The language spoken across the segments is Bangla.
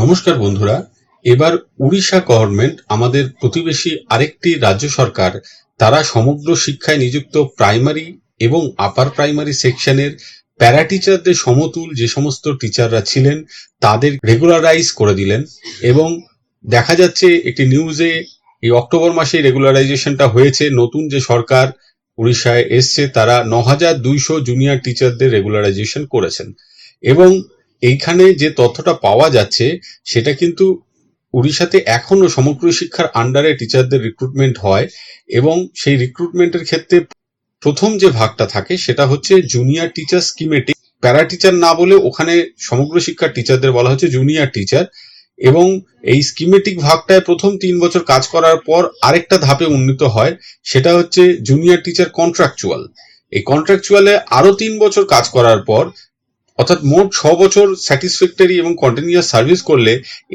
নমস্কার বন্ধুরা, এবার উড়িষ্যা গভর্নমেন্ট আমাদের প্রতিবেশী আরেকটি রাজ্য সরকার, তারা সমগ্র শিক্ষায় নিযুক্ত প্রাইমারি এবং আপার প্রাইমারি সেকশনের প্যারা টিচারদের সমতুল যে সমস্ত টিচাররা ছিলেন, তাদের রেগুলারাইজ করে দিলেন এবং দেখা যাচ্ছে একটি নিউজে এই অক্টোবর মাসে রেগুলারাইজেশনটা হয়েছে। নতুন যে সরকার উড়িষ্যায় এসছে, তারা ন হাজার দুইশো জুনিয়র টিচারদের রেগুলারাইজেশন করেছেন এবং এইখানে যে তথ্যটা পাওয়া যাচ্ছে, সেটা কিন্তু উড়িষ্যাতে এখনও সমগ্র শিক্ষার আন্ডারে টিচারদের রিক্রুটমেন্ট হয় এবং সেই রিক্রুটমেন্টের ক্ষেত্রে প্রথম যে ভাগটা থাকে, সেটা হচ্ছে junior teacher schematic para teacher না বলে ওখানে সমগ্র শিক্ষার টিচারদের বলা হচ্ছে জুনিয়র টিচার এবং এই স্কিমেটিক ভাগটায় প্রথম তিন বছর কাজ করার পর আরেকটা ধাপে উন্নীত হয়, সেটা হচ্ছে জুনিয়র টিচার কন্ট্রাকচুয়াল এই কন্ট্রাকচুয়ালে আরও তিন বছর কাজ করার পর অর্থাৎ মোট ছ বছর স্যাটিসফ্যাক্টরি এবং কন্টিনিউয়াস সার্ভিস করলে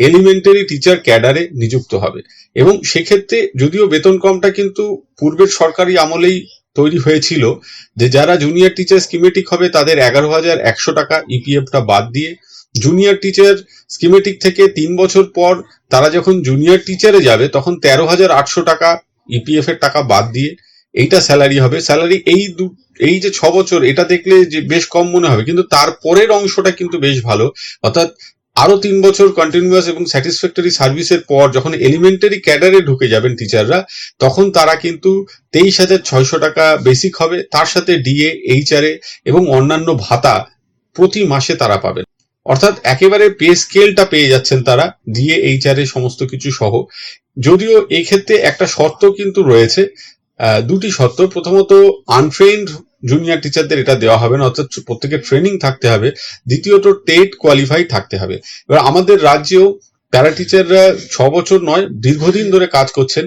এলিমেন্টারি টিচার ক্যাডারে নিযুক্ত হবে। এবং সেক্ষেত্রে যদিও বেতন কমটা কিন্তু পূর্বের সরকারি আমলেই তৈরি হয়েছিল, যে যারা জুনিয়র টিচার স্কিমেটিক হবে তাদের এগারো হাজার একশো টাকা ইপিএফটা বাদ দিয়ে জুনিয়র টিচার স্কিমেটিক থেকে তিন বছর পর তারা যখন জুনিয়র টিচারে যাবে, তখন তেরো হাজার আটশো টাকা ইপিএফ এর টাকা বাদ দিয়ে এইটা স্যালারি হবে। স্যালারি এই দু, এই যে ছ বছর, এটা দেখলে যে বেশ কম মনে হবে। কিন্তু তারপরের অংশটা কিন্তু বেশ ভালো। অর্থাৎ আরও তিন বছর কন্টিনিউয়াস এবং স্যাটিসফ্যাক্টরি সার্ভিসের পর যখন এলিমেন্টারি ক্যাডারে ঢুকে যাবেন টিচাররা তখন তারা কিন্তু তেইশ হাজার ছয়শো টাকা বেসিক হবে। তার সাথে ডিএ এইচআরএ এবং অন্যান্য ভাতা প্রতি মাসে তারা পাবেন। অর্থাৎ একেবারে পে স্কেলটা পেয়ে যাচ্ছেন তারা। ডিএ এইচআরএ সমস্ত কিছু সহ। যদিও এই ক্ষেত্রে একটা শর্ত কিন্তু রয়েছে দুটি শর্ত। প্রথমত আনট্রেন্ড জুনিয়র টিচারদের এটা দেওয়া হবে না, অর্থাৎ প্রত্যেকের ট্রেনিং থাকতে হবে। দ্বিতীয়ত টেট কোয়ালিফাই থাকতে হবে। এবার আমাদের রাজ্যেও প্যারা টিচাররা ছ বছর নয়, দীর্ঘদিন ধরে কাজ করছেন।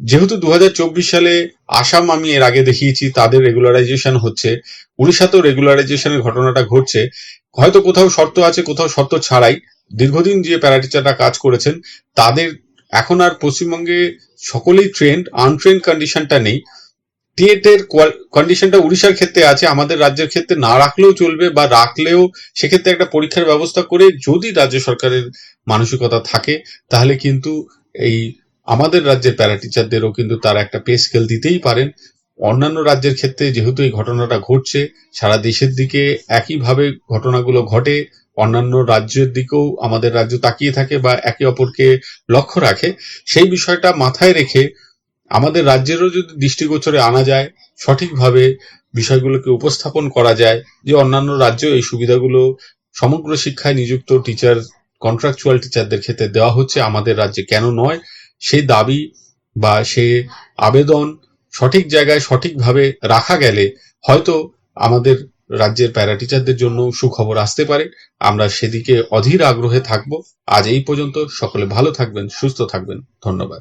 যেহেতু দু হাজার চব্বিশ সালে আসাম আমি এর আগে দেখিয়েছি, তাদের রেগুলারাইজেশন হচ্ছে। উড়িষ্যাতেও রেগুলারাইজেশনের ঘটনাটা ঘটছে। হয়তো কোথাও শর্ত আছে, কোথাও শর্ত ছাড়াই দীর্ঘদিন যে প্যারা টিচাররা কাজ করেছেন, তাদের এখন আর পশ্চিমবঙ্গে সকলেই ট্রেন্ড আনট্রেন্ড কন্ডিশনটা নেই। টিএটের কন্ডিশনটা উড়িষ্যার ক্ষেত্রে আছে, আমাদের রাজ্যের ক্ষেত্রে না রাখলেও চলবে বা রাখলেও সেক্ষেত্রে একটা পরীক্ষার ব্যবস্থা করে যদি রাজ্য সরকারের মানসিকতা থাকে, তাহলে কিন্তু এই আমাদের রাজ্যের প্যারা টিচারদেরও কিন্তু তারা একটা পে স্কেল দিতেই পারেন। অন্যান্য রাজ্যের ক্ষেত্রে যেহেতু এই ঘটনাটা ঘটছে, সারা দেশের দিকে একইভাবে ঘটনাগুলো ঘটে, অন্যান্য রাজ্যের দিকেও আমাদের রাজ্য তাকিয়ে থাকে বা একে অপরকে লক্ষ্য রাখে, সেই বিষয়টা মাথায় রেখে আমাদের রাজ্যেরও যদি দৃষ্টিগোচরে আনা যায়, সঠিকভাবে বিষয়গুলোকে উপস্থাপন করা যায়, যে অন্যান্য রাজ্য এই সুবিধাগুলো সমগ্র শিক্ষায় নিযুক্ত টিচার কন্ট্রাকচুয়াল টিচারদের ক্ষেত্রে দেওয়া হচ্ছে, আমাদের রাজ্যে কেন নয়, সেই দাবি বা সে আবেদন সঠিক জায়গায় সঠিকভাবে রাখা গেলে হয়তো আমাদের রাজ্যের প্যারা টিচারদের জন্য সুখবর আসতে পারে। আমরা সেদিকে অধীর আগ্রহে থাকব। আজ এই পর্যন্ত সকলে ভালো থাকবেন, সুস্থ থাকবেন। ধন্যবাদ।